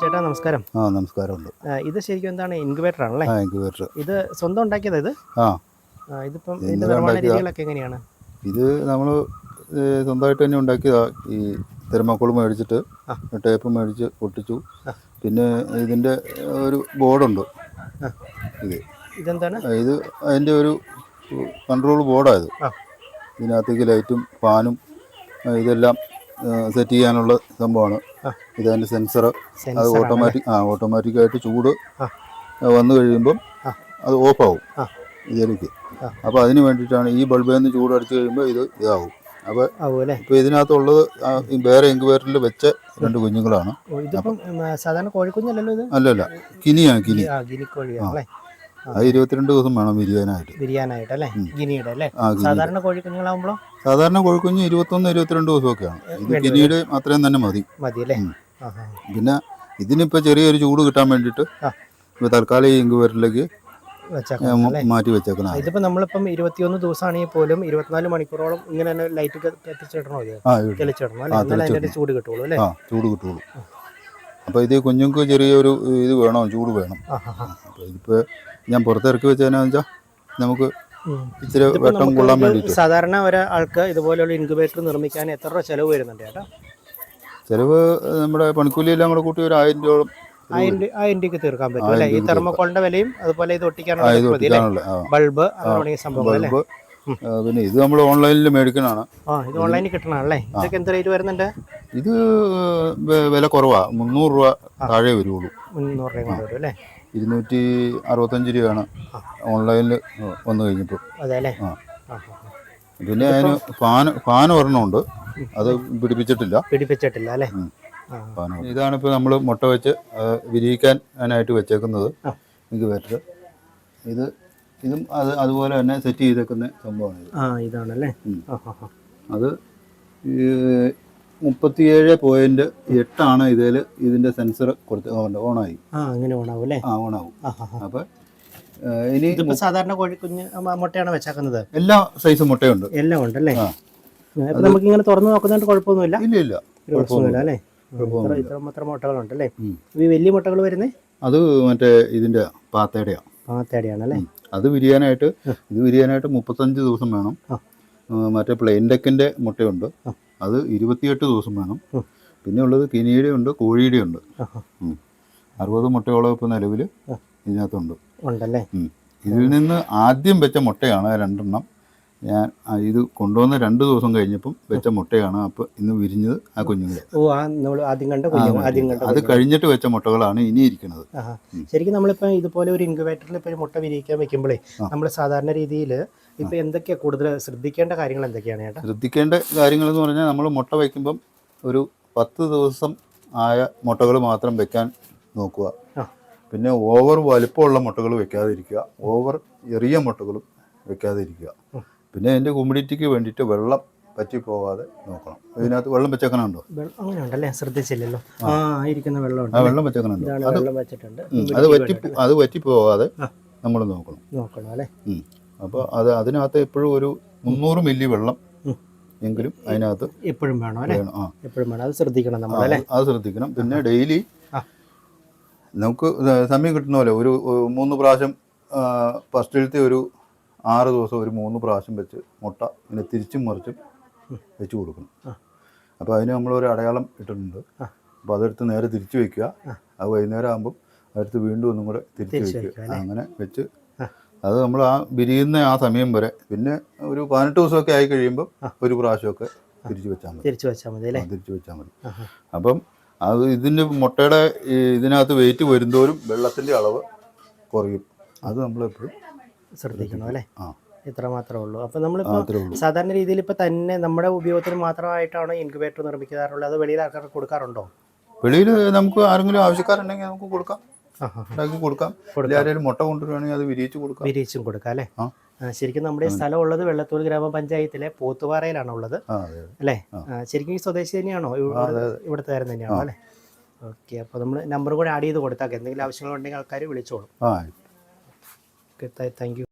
ചേട്ടാ നമസ്കാരം. ആ നമസ്കാരമുണ്ട്. ഇത് ശരിക്കും എന്താണ് ഇൻക്യുബേറ്റർ ആണല്ലേ? ആ ഇൻക്യുബേറ്റർ ഇത് സ്വന്തം ഉണ്ടാക്കിയത് ഇത്? ആ. ഇതിപ്പം ഇത് ഇതിന്റെ നിർമ്മാണ രീതികളൊക്കെ എങ്ങനെയാണ്? ഇത് നമ്മൾ സ്വന്തമായിട്ട് തന്നെ ഉണ്ടാക്കിയതാ. ഈ തെർമാക്കോൾ മേടിച്ചിട്ട്. ടേപ്പ് മേടിച്ച് പൊട്ടിച്ചു. പിന്നെ ഇതിന്റെ ഒരു ബോർഡുണ്ട്. ഇത്. ഇതെന്താണ്? ഇത് അതിന്റെ ഒരു കൺട്രോൾ ബോർഡായത്. ഇതിനകത്തേക്ക് ലൈറ്റും ഫാനും ഇതെല്ലാം സെറ്റ് ചെയ്യാനുള്ള സംഭവമാണ്. ഇതതിന്റെ സെൻസർ അത് ഓട്ടോമാറ്റിക് ആ ഓട്ടോമാറ്റിക്കായിട്ട് ചൂട് വന്നു കഴിയുമ്പം അത് ഓഫാവും ആവും. ഇതിലേക്ക്. അപ്പോൾ അതിന് വേണ്ടിയിട്ടാണ് ഈ ബൾബിൽ നിന്ന് ചൂട് അടിച്ചു കഴിയുമ്പോൾ ഇത് ഇതാവും. അപ്പോൾ ഇപ്പോൾ ഇതിനകത്തുള്ളത് വേറെ ഇൻക്യുബേറ്ററിൽ വെച്ച രണ്ട് കുഞ്ഞുങ്ങളാണ്. അല്ലല്ല കിനിയാണ് കിനി. അത് ഇരുപത്തിരണ്ട് ദിവസം വേണം വിരിയാനായിട്ട്. വിരിയാനായിട്ട് അല്ലേ? ഗിനിയുടെ അല്ലേ? സാധാരണ കോഴിക്കുഞ്ഞുങ്ങളാകുമ്പോഴോ സാധാരണ കോഴിക്കുഞ്ഞ് ഇരുപത്തൊന്ന് ഇരുപത്തിരണ്ട് ദിവസമൊക്കെയാണ്. ഇത് ഗിനിയുടെ അത്രയും തന്നെ മതി. മതി അല്ലേ. പിന്നെ ഇതിനിപ്പോൾ ചെറിയൊരു ചൂട് കിട്ടാൻ വേണ്ടിയിട്ട്. ഇപ്പോൾ തൽക്കാലം ഈ അല്ലേ? മാറ്റി വെച്ചേക്കണം. ഇതിപ്പോ നമ്മളിപ്പം ഇരുപത്തിയൊന്ന് ദിവസമാണെങ്കിൽ പോലും ഇരുപത്തിനാല് മണിക്കൂറോളം ഇങ്ങനെ തന്നെ ലൈറ്റ് കത്തിച്ചിടണോ തെളിച്ചിടണോ ചൂട് കിട്ടുള്ളൂ അല്ലേ? ചൂട് കിട്ടുള്ളൂ. അപ്പോൾ ഇത് കുഞ്ഞുങ്ങൾക്ക് ചെറിയൊരു ഇത് വേണം? ചൂട് വേണം. അപ്പോൾ ഇതിപ്പോൾ ഞാൻ പുറത്തിറക്കി വെച്ചതെന്നു വെച്ചാൽ നമുക്ക്. ഇച്ചിരി വെട്ടം കൊള്ളാൻ വേണ്ടിയിട്ട്. സാധാരണ ഒരാൾക്ക് ഇതുപോലെയുള്ള ഇൻക്യുബേറ്റർ നിർമ്മിക്കാൻ എത്ര രൂപ ചെലവ് വരുന്നുണ്ട് ചേട്ടാ? ചിലവ് നമ്മുടെ പണിക്കൂലി എല്ലാം കൂടെ കൂട്ടി ഒരു ആയിരം രൂപ ആയിരം രൂപ- ആയിരം രൂപയ്ക്ക് തീർക്കാൻ പറ്റും അല്ലേ? ഈ തെർമോക്കോളിന്റെ വിലയും അതുപോലെ ഇത് ഒട്ടിക്കാനുള്ള ബൾബ് ബൾബ്. പിന്നെ ഇത് നമ്മൾ ഓൺലൈനിൽ മേടിക്കണതാണ്. ആ ഇത് ഓൺലൈനിൽ കിട്ടണല്ലേ ഇതൊക്കെ എന്ത് റേറ്റ് വരുന്നുണ്ട്? ഇത് വില കുറവാ. മുന്നൂറ് രൂപ താഴെ വരുള്ളൂ മുന്നൂറ് രൂപ കൊണ്ട് വരും അല്ലേ ഇരുന്നൂറ്റി അറുപത്തഞ്ച് രൂപയാണ്. ഓൺലൈനിൽ വന്നു കഴിഞ്ഞപ്പോൾ അതെ ആ. പിന്നെ അതിന് ഫാൻ ഫാൻ ഒരെണ്ണമുണ്ട്. അത് പിടിപ്പിച്ചിട്ടില്ല. പിടിപ്പിച്ചിട്ടില്ല അല്ലേ? ഇതാണ് ഫാൻ നമ്മൾ മുട്ട വെച്ച് ആയിട്ട് വെച്ചേക്കുന്നത്. ഇൻക്യുബേറ്റർ ഇത് ഇതും അത് അതുപോലെ തന്നെ സെറ്റ് ചെയ്തേക്കുന്ന സംഭവമാണ് ഇത്. ഇതാണല്ലേ? അത് മുപ്പത്തിയേഴ് പോയിന്റ് എട്ടാണ് ഇതിൽ ഇതിന്റെ സെൻസർ കൊടുത്ത് ഓൺ- ഓണായി. അങ്ങനെ ഓണാവും അല്ലേ? ആ ഓണാവും. അപ്പോൾ ഇനി സാധാരണ കോഴിക്കുഞ്ഞ് മുട്ടയാണ് വെച്ചാക്കുന്നത്? എല്ലാ സൈസും മുട്ടയുണ്ട്. എല്ലാം ഉണ്ട് അല്ലേ നമുക്ക് ഇങ്ങനെ തുറന്നു നോക്കുന്നതുകൊണ്ട് കുഴപ്പമൊന്നുമില്ല. ഇല്ല ഇല്ല. ഒരു പ്രശ്നമില്ല അല്ലേ? ഇത്ര മാത്രം മുട്ടകളുണ്ടല്ലേ അല്ലേ ഈ വലിയ മുട്ടകൾ വരുന്നേ? അത് മറ്റേ ഇതിന്റെ പാത്തയുടെയാണ് പാത്തേടിയാണല്ലേ അത് വിരിയാനായിട്ട് ഇത് വിരിയാനായിട്ട് മുപ്പത്തഞ്ച് ദിവസം വേണം. മറ്റേ പ്ലെയിൻ ഡെക്കിന്റെ മുട്ടയുണ്ട്. അത് ഇരുപത്തിയെട്ട് ദിവസം വേണം. പിന്നെ ഉള്ളത് കിനിയുടെ ഉണ്ട് കോഴിയുടെ ഉണ്ട്. അറുപത് മുട്ടയോളം ഇപ്പോൾ നിലവിൽ. ഇതിനകത്തുണ്ട്. ഉണ്ടല്ലേ? ഇതിൽ നിന്ന് ആദ്യം വെച്ച മുട്ടയാണ് രണ്ടെണ്ണം. ഞാൻ ഇത് കൊണ്ടുവന്ന രണ്ട് ദിവസം കഴിഞ്ഞപ്പം വെച്ച മുട്ടയാണ് അപ്പോൾ ഇന്ന് വിരിഞ്ഞത് ആ കുഞ്ഞുങ്ങളെ. ഓ ആ നമ്മൾ ആദ്യം കണ്ട കുഞ്ഞു ആദ്യം കണ്ട അത് കഴിഞ്ഞിട്ട് വെച്ച മുട്ടകളാണ് ഇനി ഇരിക്കുന്നത് ശരിക്കും നമ്മളിപ്പോൾ ഇതുപോലെ ഒരു ഇൻക്യുബേറ്ററിൽ ഇപ്പോൾ ഒരു മുട്ട വിരിയിക്കാൻ വെക്കുമ്പോഴേ നമ്മൾ സാധാരണ രീതിയിൽ ഇപ്പൊ എന്തൊക്കെയാ കൂടുതൽ ശ്രദ്ധിക്കേണ്ട കാര്യങ്ങൾ എന്തൊക്കെയാണ് ചേട്ടാ? ശ്രദ്ധിക്കേണ്ട കാര്യങ്ങൾ എന്ന് പറഞ്ഞാൽ നമ്മൾ മുട്ട വയ്ക്കുമ്പം ഒരു പത്ത് ദിവസം ആയ മുട്ടകൾ മാത്രം വെക്കാൻ നോക്കുക. പിന്നെ ഓവർ വലുപ്പമുള്ള മുട്ടകൾ വെക്കാതിരിക്കുക. ഓവർ ചെറിയ മുട്ടകളും വെക്കാതിരിക്കുക. പിന്നെ അതിന്റെ ഹ്യൂമിഡിറ്റിക്ക് വേണ്ടിയിട്ട് വെള്ളം പറ്റി പോവാതെ നോക്കണം. ഇതിനകത്ത് വെള്ളം വെച്ചേക്കണുണ്ടോ അങ്ങനെയുണ്ടല്ലേ? അങ്ങനെ ഉണ്ടല്ലേ ശ്രദ്ധിച്ചില്ലല്ലോ. ആ. ഇരിക്കുന്ന വെള്ളം ആ വെള്ളം വെച്ചേക്കണുണ്ടോ അത് വെള്ളം വെച്ചിട്ടുണ്ട്. അത് വറ്റി അത് വറ്റി പോവാതെ നമ്മൾ നോക്കണം. നോക്കണം അല്ലേ? അപ്പോൾ അത് അതിനകത്ത് എപ്പോഴും ഒരു മുന്നൂറ് മില്ലി വെള്ളം എങ്കിലും അതിനകത്ത് എപ്പോഴും വേണം അല്ലേ? ആ. എപ്പോഴും വേണം. അത് ശ്രദ്ധിക്കണം നമ്മൾ അല്ലേ? അത് ശ്രദ്ധിക്കണം. പിന്നെ ഡെയിലി നമുക്ക് സമയം കിട്ടുന്ന പോലെ ഒരു മൂന്ന് പ്രാവശ്യം ഫസ്റ്റിലത്തെ ഒരു ആറ് ദിവസം ഒരു മൂന്ന് പ്രാവശ്യം വെച്ച് മുട്ട ഇങ്ങനെ തിരിച്ചും മറിച്ചും വെച്ച് കൊടുക്കണം. അപ്പോൾ അതിന് നമ്മൾ ഒരു അടയാളം ഇട്ടിട്ടുണ്ട്. അപ്പോൾ അതെടുത്ത് നേരെ തിരിച്ചു വെക്കുക. അത് വൈകുന്നേരം ആകുമ്പം അതെടുത്ത് വീണ്ടും ഒന്നും കൂടെ തിരിച്ച് വയ്ക്കുക വെക്കുക. അങ്ങനെ വെച്ച് അത് നമ്മൾ ആ വിരിയുന്ന ആ സമയം വരെ പിന്നെ ഒരു പതിനെട്ട് ദിവസമൊക്കെ ആയി കഴിയുമ്പോൾ. ഒരു പ്രാവശ്യമൊക്കെ തിരിച്ചു വെച്ചാൽ മതി. തിരിച്ചു വെച്ചാൽ മതി അല്ലേ? തിരിച്ചു വെച്ചാൽ മതി. അപ്പം അത് ഇതിന്റെ മുട്ടയുടെ ഇതിനകത്ത് വെയിറ്റ് വരുന്തോറും വെള്ളത്തിന്റെ അളവ് കുറയും. അത് നമ്മളെപ്പോഴും ശ്രദ്ധിക്കണം അല്ലേ? ആ. ഇത്ര മാത്രമേ ഉള്ളൂ. അപ്പൊ നമ്മളിപ്പോൾ നമ്മളിപ്പോ സാധാരണ രീതിയിൽ ഇപ്പൊ തന്നെ നമ്മുടെ ഉപയോഗത്തിന് മാത്രമായിട്ടാണ് ഇൻക്യുബേറ്റർ നിർമ്മിക്കാറുള്ളത്? അത് വെളിയിൽ ആൾക്കാർക്ക് കൊടുക്കാറുണ്ടോ? വെളിയിൽ നമുക്ക് ആരെങ്കിലും ആവശ്യക്കാരുണ്ടെങ്കിൽ നമുക്ക് കൊടുക്കാം. ഉണ്ടാക്കി കൊടുക്കാം. ആരെങ്കിലും മുട്ട കൊണ്ടുവരികയാണെങ്കിൽ അത് വിരിയിച്ച് കൊടുക്കാം. വിരിയിച്ചും കൊടുക്കാം അല്ലേ? ശരിക്കും നമ്മുടെ സ്ഥലം ഉള്ളത് വെള്ളത്തൂർ ഗ്രാമപഞ്ചായത്തിലെ പോത്തുപാറയിലാണ് ഉള്ളത്. അല്ലേ? ശരിക്കും ഈ സ്വദേശി തന്നെയാണോ. ഇവിടുത്തെ കാര്യം തന്നെയാണോ അല്ലേ? ഓക്കെ അപ്പോൾ നമ്മൾ നമ്പർ കൂടെ ആഡ് ചെയ്ത് കൊടുത്താൽ എന്തെങ്കിലും ആവശ്യങ്ങളുണ്ടെങ്കിൽ ആൾക്കാർ വിളിച്ചോളും. ആ ഓക്കെ താങ്ക് യു